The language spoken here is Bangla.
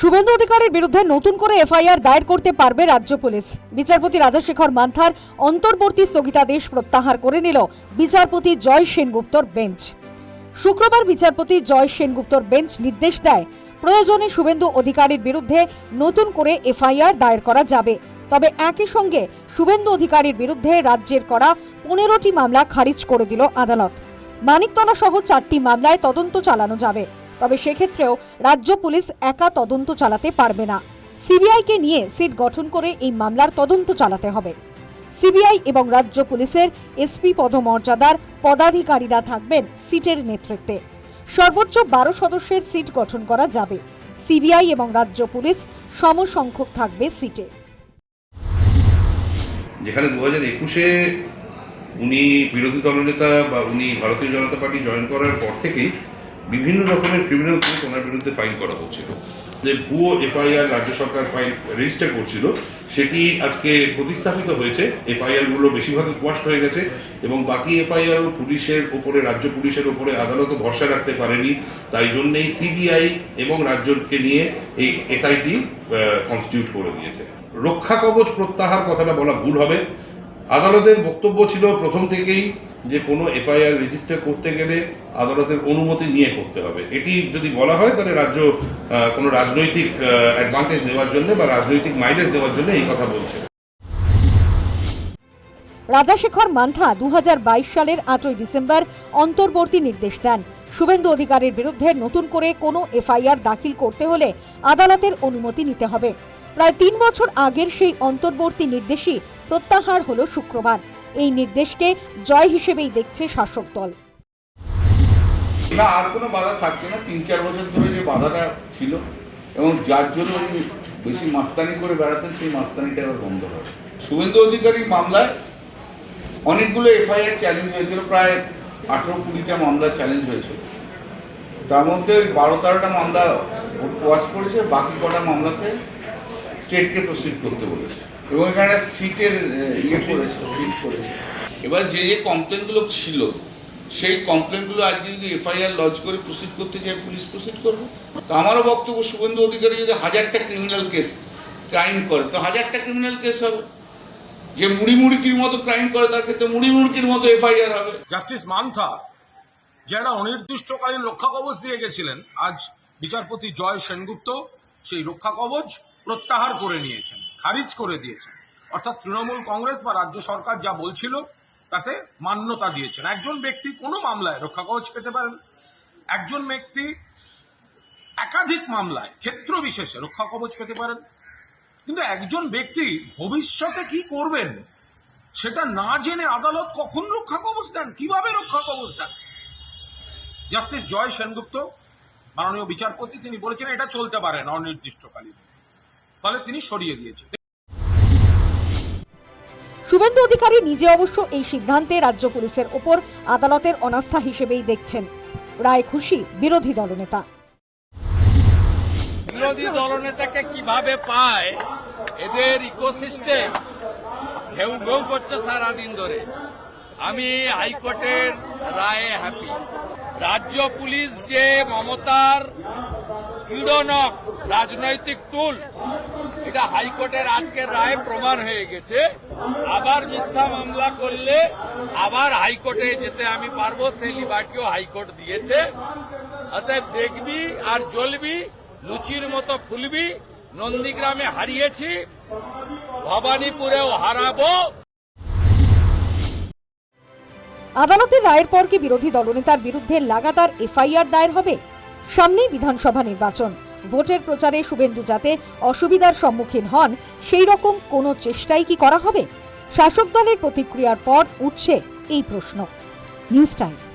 শুভেন্দু অধিকারীর বিরুদ্ধে নতুন করে এফআইআর দায়ের করতে পারবে রাজ্য পুলিশ। বিচারপতি রাজশেখর মান্থার অন্তর্বর্তী স্থগিতাদেশ প্রত্যাহার করে নিল বিচারপতি জয় সেনগুপ্তর বেঞ্চ। শুক্রবার বিচারপতি জয় সেনগুপ্তর বেঞ্চ নির্দেশ দেয়, প্রয়োজনে শুভেন্দু অধিকারীর বিরুদ্ধে নতুন করে এফআইআর দায়ের করা যাবে। তবে একই সঙ্গে শুভেন্দু অধিকারীর বিরুদ্ধে রাজ্যের করা পনেরোটি মামলা খারিজ করে দিল আদালত। মানিকতলা সহ চারটি মামলায় তদন্ত চালানো যাবে। তবে সেক্ষেত্রেও রাজ্য পুলিশ একা তদন্ত চালাতে পারবে না। সিবিআইকে নিয়ে সিট গঠন করে এই মামলার তদন্ত চালাতে হবে। সিবিআই এবং রাজ্য পুলিশের এসপি পদমর্যাদার পদাধিকারীরা থাকবেন সিটের নেতৃত্বে। সর্বোচ্চ বারো সদস্যের সিট গঠন করা যাবে। সিবিআই এবং রাজ্য পুলিশ সমসংখ্যক থাকবে সিটে। যেখানে দু হাজার একুশে উনি বিরোধী দলনেতা বা উনি ভারতীয় জনতা পার্টি জয়েন করার পর থেকেই বিভিন্ন রকমের ক্রিমিনাল কেস ওনার বিরুদ্ধে ফাইল করা হচ্ছিল। যে ভুয়ো এফআইআর রাজ্য সরকার ফাইল রেজিস্টার করছিল, সেটি আজকে প্রতিস্থাপিত হয়েছে। এফআইআরগুলো বেশিরভাগই কোয়াস্ট হয়ে গেছে এবং বাকি এফআইআরও পুলিশের ওপরে, রাজ্য পুলিশের ওপরে আদালতও ভরসা রাখতে পারেনি। তাই জন্যেই সিবিআই এবং রাজ্যকে নিয়ে এই এসআইটি কনস্টিটিউট করে দিয়েছে। রক্ষা কবচ প্রত্যাহার কথাটা বলা ভুল হবে। আদালতের বক্তব্য ছিল, প্রথম থেকেই যে কোনো এফআইআর রেজিস্টার করতে গেলে আদালতের অনুমতি নিয়ে করতে হবে। এটি যদি বলা হয়, তাহলে রাজ্য কোনো রাজনৈতিক অ্যাডভান্টেজ নেওয়ার জন্য বা রাজনৈতিক মাইলেজ নেওয়ার জন্য এই কথা বলছে। রাজাশেখর মান্থা দু সালের আটই ডিসেম্বর অন্তর্বর্তী নির্দেশ দেন। শুভেন্দু অধিকারের বিরুদ্ধে নতুন করে কোনো এফআইআর দাখিল করতে হলে আদালতের অনুমতি নিতে হবে। প্রায় তিন বছর আগের সেই অন্তর্বর্তী নির্দেশই প্রত্যাহার হল শুক্রবার। এই নির্দেশকে জয় হিসেবেই দেখছে শাসক দল। না, আর কোনো বাধা থাকছে না। তিন, চার বছর ধরে যে বাধাটা ছিল এবং যার জন্য উনি বেশি মাস্তানি করে বেড়াতেন, সেই মাস্তানিটা এবার বন্ধ হবে শুভেন্দু অধিকারী মামলায় অনেকগুলো এফআইআর চ্যালেঞ্জ হয়েছিল, প্রায় আঠেরো, কুড়িটা মামলা চ্যালেঞ্জ হয়েছিল। তার মধ্যে বারো তেরোটা মামলা ওয়াশ করেছে, বাকি কটা মামলাতে স্টেটকে প্রসিড করতে বলেছে। এবং এখানে সিটের ইয়ে করেছে সিট করেছে এবার যে যে কমপ্লেনগুলো ছিল সেই কমপ্লেনগুলো আজকে যদি এফআইআর লজ করে প্রসিড করতে চায় পুলিশ প্রসিড করবে। তো আমারও বক্তব্য শুভেন্দু অধিকারী যদি হাজারটা ক্রিমিনাল কেস ক্রাইম করে তো হাজারটা ক্রিমিনাল কেস হবে। যে মুড়ি মুড়িকির মতো ক্রাইম করে তার ক্ষেত্রে মুড়ি মুড়কির মতো এফআইআর হবে। জাস্টিস মান্থা যারা অনির্দিষ্টকালীন রক্ষা কবচ দিয়ে গেছিলেন। আজ বিচারপতি জয় সেনগুপ্ত সেই রক্ষা কবচ প্রত্যাহার করে নিয়েছেন, খারিজ করে দিয়েছেন। অর্থাৎ তৃণমূল কংগ্রেস বা রাজ্য সরকার যা বলছিল, তাতে মান্যতা দিয়েছেন। একজন ব্যক্তি কোনো মামলায় রক্ষা কবচ পেতে পারেন, একজন ব্যক্তি একাধিক মামলায় ক্ষেত্র বিশেষে রক্ষা কবচ পেতে পারেন। কিন্তু একজন ব্যক্তি ভবিষ্যতে কি করবেন, সেটা না জেনে আদালত কখন রক্ষা কবচ দেন, কীভাবে রক্ষা কবচ দেন? জাস্টিস জয় সেনগুপ্ত, মাননীয় বিচারপতি, তিনি বলেছেন, এটা চলতে পারে অনির্দিষ্টকালীন। ফলে তিনি সরিয়ে দিয়েছেন। শুভেন্দু অধিকারী নিজে অবশ্য এই সিদ্ধান্তে রাজ্য পুলিশের ওপর আদালতের অনাস্থা হিসেবেই দেখছেন। রায় খুশি বিরোধী দলনেতা। বিরোধী দলনেতাকে কীভাবে পায়? এদের ইকোসিস্টেম ঘেউ ঘেউ করছে সারাদিন ধরে। আমি হাইকোর্টের রায়ে হ্যাপি রাজ্য পুলিশ যে মমতার পীড়নক রাজনৈতিক টুল এটা হাইকোর্টের আজকের রায় প্রমাণ হয়ে গেছে। আবার মিথ্যা মামলা করলে আবার হাইকোর্টে যেতে আমি পারব সেই লিবার্টিও হাইকোর্ট দিয়েছে। অতএব দেখবি আর জ্বলবি, লুচির মতো ফুলবি, নন্দীগ্রামে হারিয়েছি, ভবানীপুরেও হারাবো। আদালতের রায়ের পর কি বিরোধী দলনেতার বিরুদ্ধে লাগাতার এফআইআর দায়ের হবে? সামনেই বিধানসভা নির্বাচন। ভোটের প্রচারে শুভেন্দু যাতে অসুবিধার সম্মুখীন হন সেই রকম কোনো চেষ্টাই কি করা হবে? শাসক দলের প্রতিক্রিয়ার পর উঠছে এই প্রশ্ন। News time.